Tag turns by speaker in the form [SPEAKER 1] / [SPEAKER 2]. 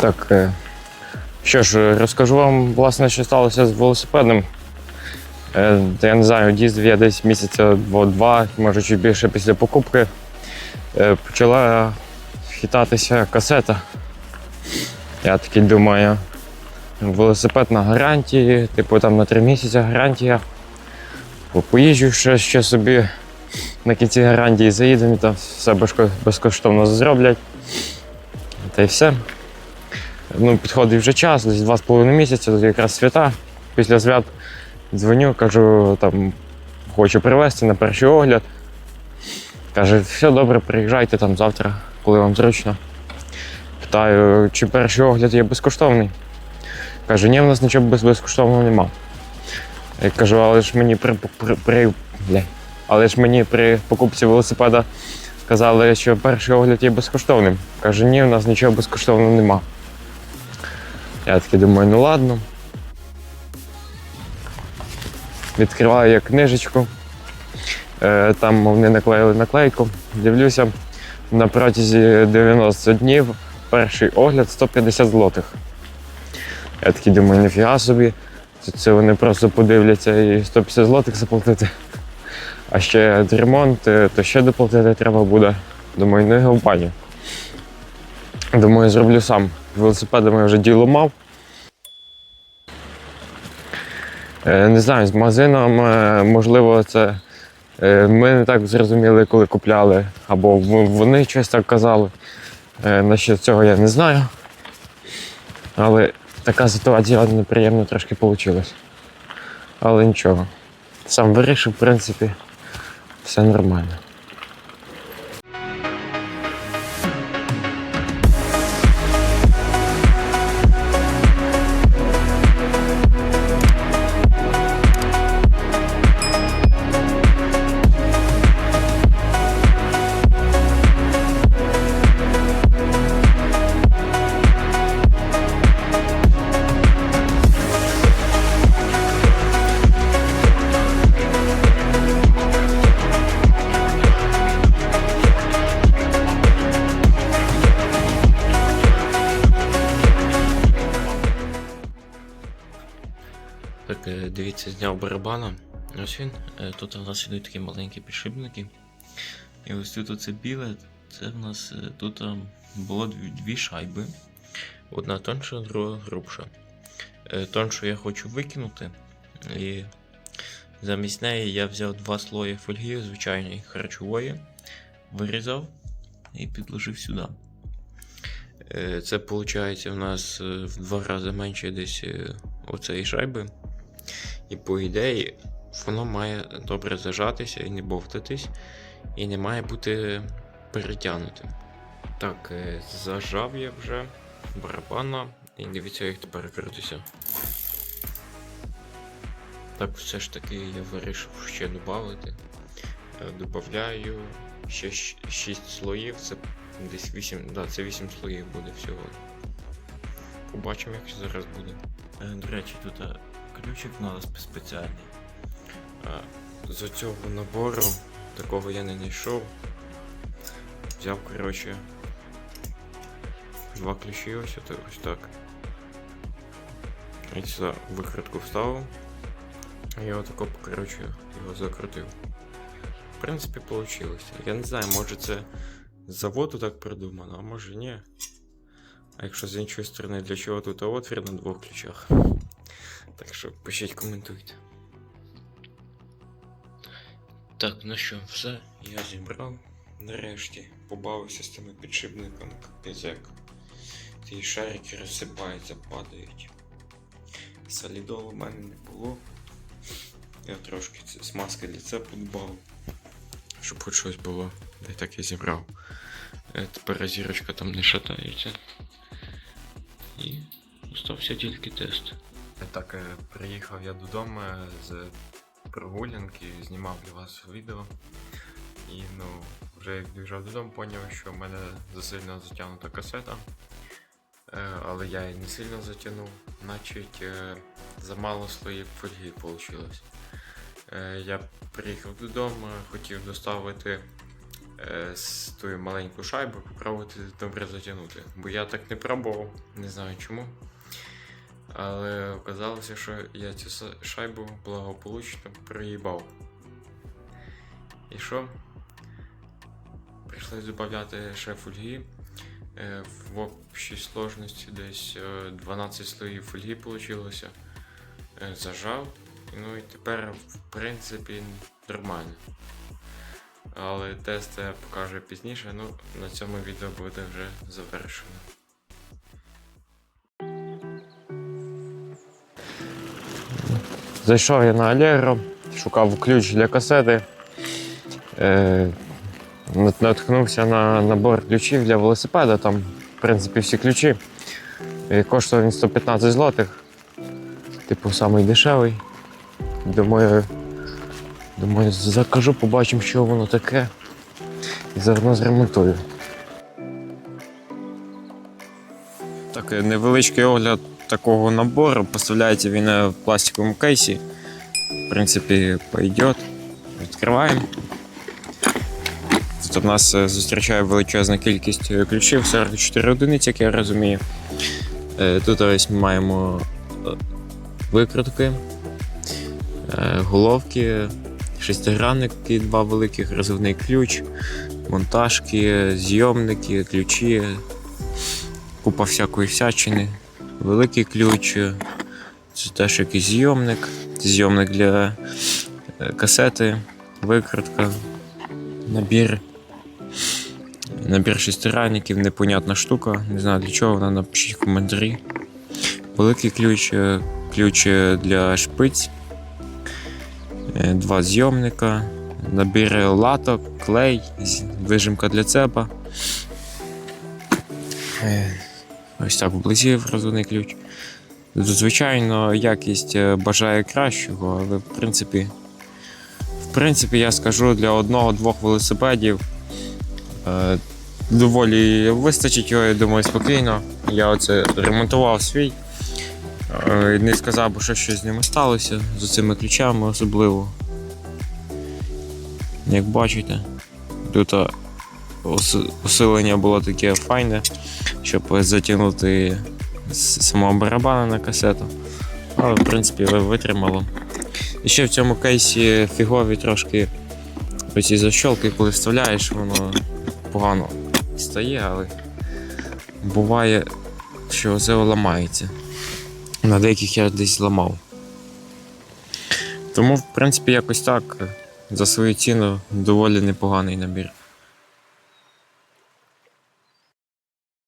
[SPEAKER 1] Так. е, Що ж, розкажу вам, власне, що сталося з велосипедом. Е, Я не знаю, їздив я десь місяця два, може чуть більше після покупки. Е, Почала хитатися касета. Я такий думаю, велосипед на гарантії, типу там на три місяці гарантія. Поїжджу ще, ще собі на кінці гарантії заїдемо, там все безкоштовно зроблять. Та й все. Ну, підходить вже час, десь два з половиною місяці, тут якраз свята. Після свят дзвоню, кажу, там хочу привезти на перший огляд. Каже, все добре, приїжджайте там завтра, коли вам зручно. Питаю, чи перший огляд є безкоштовний. Каже, ні, в нас нічого без безкоштовного нема. Я кажу, але ж мені при, при, при, але ж мені при покупці велосипеда казали, що перший огляд є безкоштовним. Каже, ні, в нас нічого безкоштовного нема. Я такий думаю, ну ладно. Відкриваю я книжечку. Е, Там вони наклеїли наклейку. Дивлюся, на протязі 90 днів перший огляд 150 злотих. Я такий думаю, ніфіга собі. Це, вони просто подивляться і 150 злотих заплатити. А ще ремонт, е, то ще доплатити треба буде. Думаю, ну його в пані. Думаю, зроблю сам. Велосипедами я вже діло мав. Е, Не знаю, з магазином, е, можливо, це е, ми не так зрозуміли, коли купляли, або вони щось так казали. Насчет цього я не знаю. Але така ситуація неприємно трошки вийшла. Але нічого. Сам вирішив, в принципі, все нормально.
[SPEAKER 2] Так, е, зняв барабана. Ось він. Е, Тут у нас ідуть такі маленькі підшипники. І ось тут оце біле, це в нас е, тут е, було дві, шайби. Одна тонша, друга грубша. Тоншу я хочу викинути. І замість неї я взяв два слої фольги звичайної харчової, вирізав і підложив сюди. Це виходить у нас в два рази менше десь оцеї шайби. І по ідеї воно має добре зажатися і не бовтатись, і не має бути перетягнутим. Так, е, зажав я вже барабана, і дивіться, як тепер крутиться. Так, все ж таки я вирішив ще додати. Добавляю ще 6 слоїв, це десь 8, да, це 8 слоїв буде всього. Побачимо, як зараз буде. Е, До речі, тут е, ключик у нас спеціальний. Е, З цього набору такого я не знайшов. Взяв, коротше, два ключі ось, ось так. І сюди викрутку вставив. І я отако, коротше, його закрутив. В принципі, вийшло. Я не знаю, може це з заводу так придумано, а може ні. А якщо з іншої сторони, для чого тут отвір на двох ключах? Так що пишіть, коментуйте. Так, ну що, все, я зібрав. Нарешті побавився з тими підшипниками, капець. Ті шарики розсипаються, падають. Солідолу у мене не було. Я трошки смазки для це подбав. Щоб хоч щось було. Де так я зібрав. Е, Тепер зірочка там не шатається. І остався тільки тест.
[SPEAKER 1] Так, е, приїхав я додому е, з прогулянки, знімав для вас відео. І ну, вже як біжав додому, зрозумів, що в мене засильно затягнута касета. Е, Але я її не сильно затягнув, значить замало слоїв фольги вийшло. Я приїхав додому, хотів доставити тою маленьку шайбу попробувати добре затягнути. Бо я так не пробував, не знаю чому. Але оказалося, що я цю шайбу благополучно проїбав. І що? Прийшлось додати ще фольги. Е, В общій сложності десь е, 12 слоїв фольги вийшло. Зажав. Ну і тепер, в принципі, нормально. Але тест я покажу пізніше, ну на цьому відео буде вже завершено. Зайшов я на Allegro, шукав ключ для касети. Е, наткнувся на набор ключів для велосипеда. Там, в принципі, всі ключі. І коштував він 115 злотих. Типу, самий дешевий. Думаю, думаю, закажу, побачимо, що воно таке. І заодно зремонтую. Так, невеличкий огляд такого набору. Поставляється він е, в пластиковому кейсі. В принципі, пойдет. Відкриваємо. Тут у нас е, зустрічає величезна кількість е, ключів, 44 одиниці, як я розумію. Тут ось ми маємо викрутки, головки, шестигранники, два великих, розривний ключ, монтажки, зйомники, ключі, купа всякої всячини, великий ключ, е, це теж якийсь зйомник, зйомник для е, касети, викрутка, набір. Набір шестигранників, непонятна штука, не знаю для чого вона напишіть в коментарі. Великий ключ, е, ключ для шпиць, два зйомника, набір латок, клей, вижимка для цепа. Ось так вблизі розводний ключ. Звичайно, якість е, бажає кращого, але в принципі, в принципі, я скажу для одного-двох велосипедів. Е, доволі вистачить його, я думаю, спокійно. Я оце ремонтував свій. Е, Не сказав що щось з ними сталося, з цими ключами особливо. Як бачите, тут е, ос- усилення було таке файне, щоб затягнути з самого барабана на касету. Але, в принципі, витримало. І ще в цьому кейсі фігові трошки оці защолки, коли вставляєш, воно погано стає, але буває, що це ламається. На деяких я десь зламав. Тому, в принципі, якось так. За свою ціну доволі непоганий набір.